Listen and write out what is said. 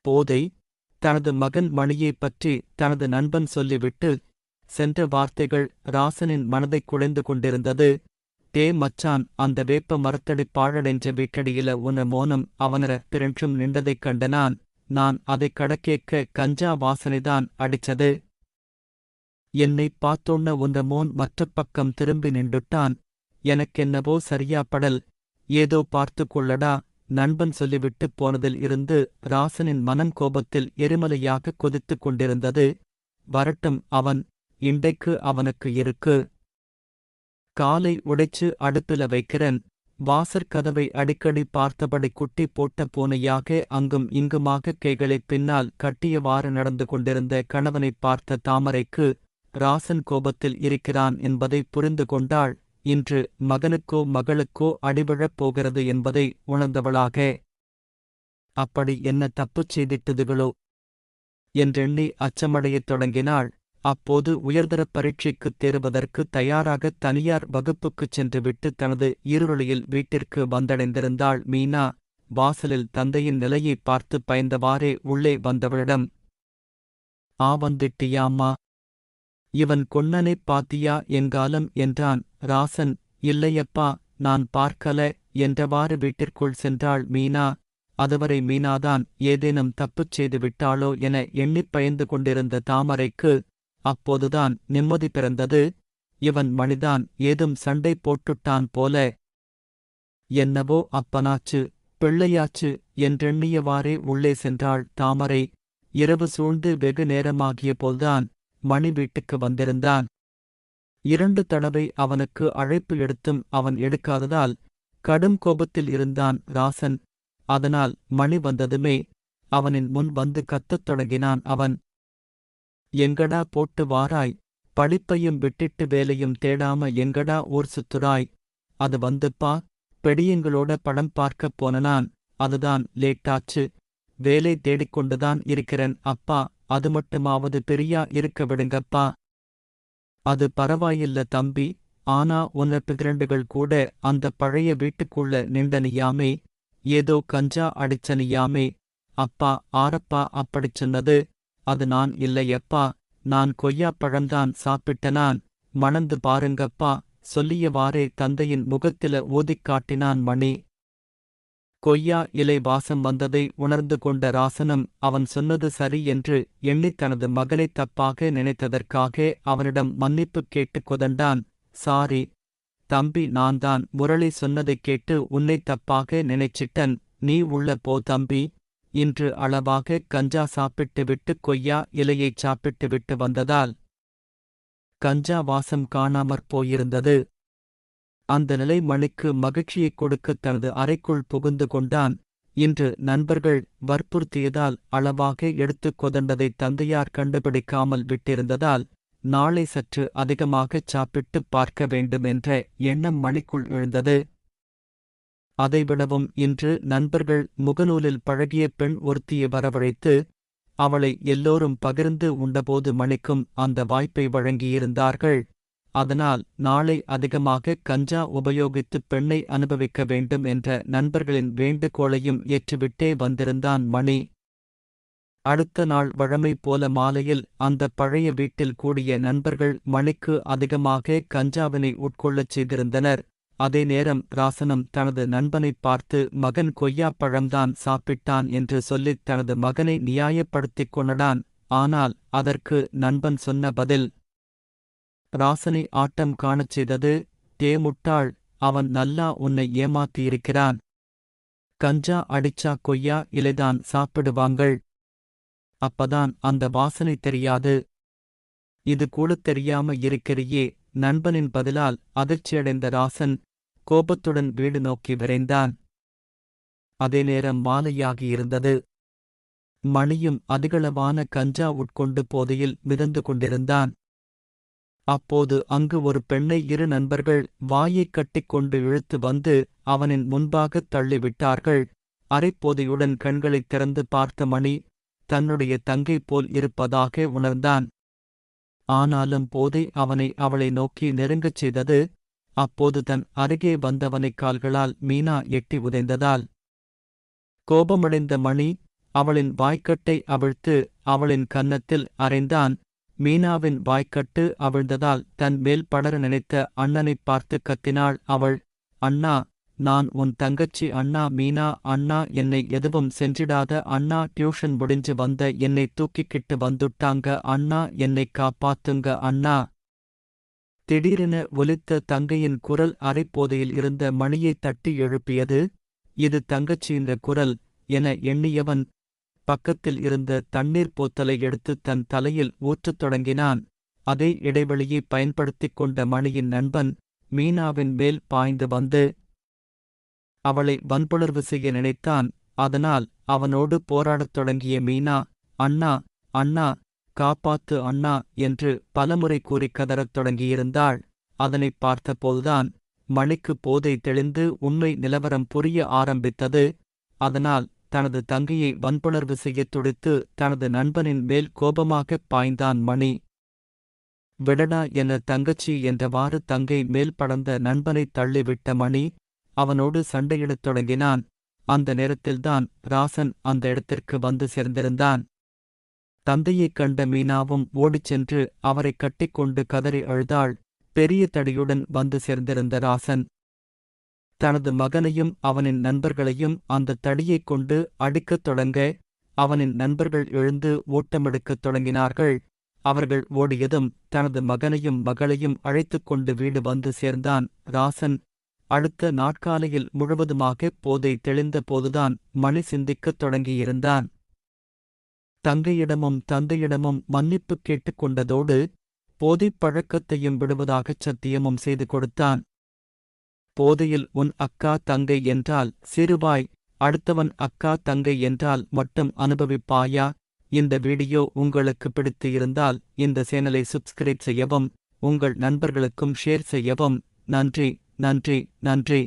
போதை தனது மகன் மணியைப் பற்றி தனது நண்பன் சொல்லிவிட்டு சென்ற வார்த்தைகள் ராசனின் மனதைக் குழைந்து கொண்டிருந்தது. டே மச்சான் அந்த வேப்ப மரத்தடி பாழடைஞ்ச வீட்டடியில உன மோனம் அவனர பிறன்றும் நின்றதைக் கண்டனான். நான் அதைக் கடக்கேக்க கஞ்சா வாசனைதான் அடிச்சது என்னை பார்த்தோன்ன உந்த மோன் மற்ற பக்கம் திரும்பி நின்றுட்டான். எனக்கென்னவோ சரியா படல். ஏதோ பார்த்து கொள்ளடா. நண்பன் சொல்லிவிட்டு போனதில் இருந்து ராசனின் மனம் கோபத்தில் எரிமலையாக கொதித்துக் கொண்டிருந்தது. வரட்டும் அவன் இன்றைக்கு அவனுக்கு இருக்கு. காலை உடைச்சு அடுப்பில வைக்கிறேன். வாசற்கதவை அடிக்கடி பார்த்தபடி குட்டி போட்ட பூனையாக அங்கும் இங்குமாக கைகளைப் பின்னால் கட்டியவாறு நடந்து கொண்டிருந்த கணவனைப் பார்த்த தாமரைக்கு ராசன் கோபத்தில் இருக்கிறான் என்பதை புரிந்து கொண்டாள். இன்று மகனுக்கோ மகளுக்கோ அடிபழப் போகிறது என்பதை உணர்ந்தவளாக. அப்படி என்ன தப்புச் செய்திட்டதுகளோ? என்றெண்ணி அச்சமடையத் தொடங்கினாள். அப்போது உயர்தரப் பரீட்சைக்குத் தேர்வதற்கு தயாராக தனியார் வகுப்புக்குச் சென்றுவிட்டு தனது இருளொளியில் வீட்டிற்கு வந்தடைந்திருந்தாள் மீனா. வாசலில் தந்தையின் நிலையைப் பார்த்து பயந்தவாறே உள்ளே வந்தவளிடம் ஆ வந்துட்டியாம்மா. இவன் கொன்னனைப் பாத்தியா எங்காலம் என்றான். ராசன் இல்லையப்பா நான் பார்க்கல என்றவாறு வீட்டிற்குள் சென்றாள் மீனா. அதுவரை மீனாதான் ஏதேனும் தப்புச் செய்து விட்டாளோ என எண்ணிப் பயந்து கொண்டிருந்த தாமரைக்கு அப்போதுதான் நிம்மதி பிறந்தது. இவன் மணிதான் ஏதும் சண்டை போட்டுட்டான் போல. என்னவோ அப்பனாச்சு பிள்ளையாச்சு என்றெண்ணியவாறே உள்ளே சென்றாள் தாமரை. இரவு சூழ்ந்து வெகு நேரமாகிய போல்தான் மணி வீட்டுக்கு வந்திருந்தான். இரண்டு தடவை அவனுக்கு அழைப்பு எடுத்தும் அவன் எடுக்காததால் கடும் கோபத்தில் இருந்தான் ராசன். அதனால் மணி வந்ததுமே அவனின் முன் வந்து கத்தத் தொடங்கினான் அவன். எங்கடா போட்டு வாராய்? படிப்பையும் விட்டிட்டு வேலையும் தேடாம எங்கடா ஊர் சுத்துறாய்? அது வந்துப்பா. பெடியங்களோட படம் பார்க்கப் போனனான். அதுதான் லேட்டாச்சு. வேலை தேடிக்கொண்டுதான் இருக்கிறேன் அப்பா. அது மட்டுமாவது பெரியா இருக்க விடுங்கப்பா. அது பரவாயில்ல தம்பி ஆனா உன்ன பிறண்டுகள் கூட அந்த பழைய வீட்டுக்குள்ள நின்றனியாமே ஏதோ கஞ்சா அடிச்சனியாமே. அப்பா ஆரப்பா அப்படிச் சொன்னது. அது நான் இல்லையப்பா நான் கொய்யாப் பழம்தான் சாப்பிட்டனான் மணந்து பாருங்கப்பா சொல்லியவாறே தந்தையின் முகத்தில ஊதிக் காட்டினான் மணி. கொய்யா இலை வாசம் வந்ததை உணர்ந்து கொண்ட ராசனம் அவன் சொன்னது சரி என்று எண்ணித் தனது மகனை தப்பாக நினைத்ததற்காக அவனிடம் மன்னிப்பு கேட்டுக் கொதண்டான். சாரி தம்பி நான்தான். முரளி சொன்னதைக் கேட்டு உன்னை தப்பாக நினைச்சிட்டன். நீ உள்ள போ தம்பி இன்று அளவாக கஞ்சா சாப்பிட்டுவிட்டு கொய்யா இலையைச் சாப்பிட்டுவிட்டு வந்ததால் கஞ்சா வாசம் காணாமற் போயிருந்தது. அந்த நிலை மணிக்கு மகிழ்ச்சியைக் கொடுக்க தனது அறைக்குள் புகுந்து கொண்டான். இன்று நண்பர்கள் வற்புறுத்தியதால் அளவாக எடுத்துக் கொதண்டதை தந்தையார் கண்டுபிடிக்காமல் விட்டிருந்ததால் நாளை சற்று அதிகமாகச் சாப்பிட்டுப் பார்க்க வேண்டும் என்ற எண்ணம் மணிக்குள் எழுந்தது. அதைவிடவும் இன்று நண்பர்கள் முகநூலில் பழகிய பெண் ஒருத்தியை வரவழைத்து அவளை எல்லோரும் பகிர்ந்து உண்டபோது மணிக்கும் அந்த வாய்ப்பை வழங்கியிருந்தார்கள். அதனால் நாளை அதிகமாக கஞ்சா உபயோகித்து பெண்ணை அனுபவிக்க வேண்டும் என்ற நண்பர்களின் வேண்டுகோளையும் ஏற்றுவிட்டே வந்திருந்தான் மணி. அடுத்த நாள் வழமை போல மாலையில் அந்த பழைய வீட்டில் கூடிய நண்பர்கள் மணிக்கு அதிகமாக கஞ்சாவினை உட்கொள்ளச் செய்திருந்தனர். அதே நேரம் ராசனம் தனது நண்பனைப் பார்த்து மகன் கொய்யாப் பழம்தான் சாப்பிட்டான் என்று சொல்லித் தனது மகனை நியாயப்படுத்திக் கொண்டான். ஆனால் அதற்கு நண்பன் சொன்ன பதில் ராசனை ஆட்டம் காணச் செய்தது. டே முட்டாள் அவன் நல்லா உன்னை ஏமாத்தியிருக்கிறான். கஞ்சா அடிச்சா கொய்யா இலைதான் சாப்பிடுவாங்கள். அப்பதான் அந்த வாசனை தெரியாது. இது கூட தெரியாம இருக்கிறியே நண்பனின் பதிலால் அதிர்ச்சியடைந்த ராசன் கோபத்துடன் வீடு நோக்கி விரைந்தான். அதே நேரம் மாலையாகியிருந்தது. மணியும் அதிகளவான கஞ்சா உட்கொண்டு போதையில் மிதந்து கொண்டிருந்தான். அப்போது அங்கு ஒரு பெண்ணை இரு நண்பர்கள் வாயைக் கட்டிக்கொண்டு இழுத்து வந்து அவனின் முன்பாகத் தள்ளிவிட்டார்கள். அரைப்போதையுடன் கண்களைத் திறந்து பார்த்த மணி தன்னுடைய தங்கை போல் இருப்பதாக உணர்ந்தான். ஆனாலும் போதை அவனை அவளை நோக்கி நெருங்கச் செய்தது. அப்போது தன் அருகே வந்தவனைக் கால்களால் மீனா எட்டி உதைந்ததால். கோபமடைந்த மணி அவளின் வாய்க்கட்டை அவிழ்த்து அவளின் கன்னத்தில் அறைந்தான். மீனாவின் வாய்க்கட்டு அவிழ்ந்ததால் தன் மேல் படர நினைத்த அண்ணனைப் பார்த்து கத்தினாள் அவள் அண்ணா நான் உன் தங்கச்சி அண்ணா மீனா அண்ணா என்னை எதுவும் சென்றிடாத அண்ணா டியூஷன் முடிஞ்சு வந்த என்னை தூக்கிக்கிட்டு வந்துட்டாங்க அண்ணா என்னை காப்பாத்துங்க அண்ணா திடீரென ஒலித்த தங்கையின் குரல் அரைப்போதையில் இருந்த மணியை தட்டி எழுப்பியது இது தங்கச்சியின் குரல் என எண்ணியவன் பக்கத்தில் இருந்த தண்ணீர் போத்தலை எடுத்து தன் தலையில் ஊற்றத் தொடங்கினான். அதே இடைவெளியை பயன்படுத்திக் கொண்ட மணியின் நண்பன் மீனாவின் மேல் பாய்ந்து வந்து அவளை வன்புணர்வு செய்ய நினைத்தான். அதனால் அவனோடு போராடத் தொடங்கிய மீனா அண்ணா அண்ணா காப்பாத்து அண்ணா என்று பலமுறை கூறி கதறத் தொடங்கியிருந்தாள். அதனைப் பார்த்தபோதுதான் மணிக்கு போதை தெளிந்து உண்மை நிலவரம் புரிய ஆரம்பித்தது. அதனால் தனது தங்கையை வன்புணர்வு செய்யத் துடித்து தனது நண்பனின் மேல் கோபமாகப் பாய்ந்தான் மணி. விடடா என தங்கச்சி என்றவாறு தங்கை மேல் படர்ந்த நண்பனைத் தள்ளிவிட்ட மணி அவனோடு சண்டையிடத் தொடங்கினான். அந்த நேரத்தில்தான் ராசன் அந்த இடத்திற்கு வந்து சேர்ந்திருந்தான். தந்தையைக் கண்ட மீனாவும் ஓடிச் சென்று அவரைக் கட்டிக்கொண்டு கதறி அழுதாள். பெரிய தடியுடன் வந்து சேர்ந்திருந்த ராசன் தனது மகனையும் அவனின் நண்பர்களையும் அந்த தடியைக் கொண்டு அடிக்கத் தொடங்க அவனின் நண்பர்கள் எழுந்து ஓட்டமெடுக்கத் தொடங்கினார்கள். அவர்கள் ஓடியதும் தனது மகனையும் மகளையும் அழைத்துக் கொண்டு வீடு வந்து சேர்ந்தான். ராசன் அடுத்த நாட்காலையில் முழுவதுமாக போதை தெளிந்த போதுதான் மணி சிந்திக்கத் தொடங்கியிருந்தான். தங்கையிடமும் தந்தையிடமும் மன்னிப்பு கேட்டுக் கொண்டதோடு போதைப் பழக்கத்தையும் விடுவதாகச் சத்தியமும் செய்து கொடுத்தான். போதையில் உன் அக்கா தங்கை என்றால் சிறுவாய் அடுத்தவன் அக்கா தங்கை என்றால் மட்டும் அனுபவிப்பாயா? இந்த வீடியோ உங்களுக்கு பிடித்து இருந்தால் இந்த சேனலை சப்ஸ்கிரைப் செய்யவும் உங்கள் நண்பர்களுக்கும் ஷேர் செய்யவும். நன்றி நன்றி நன்றி.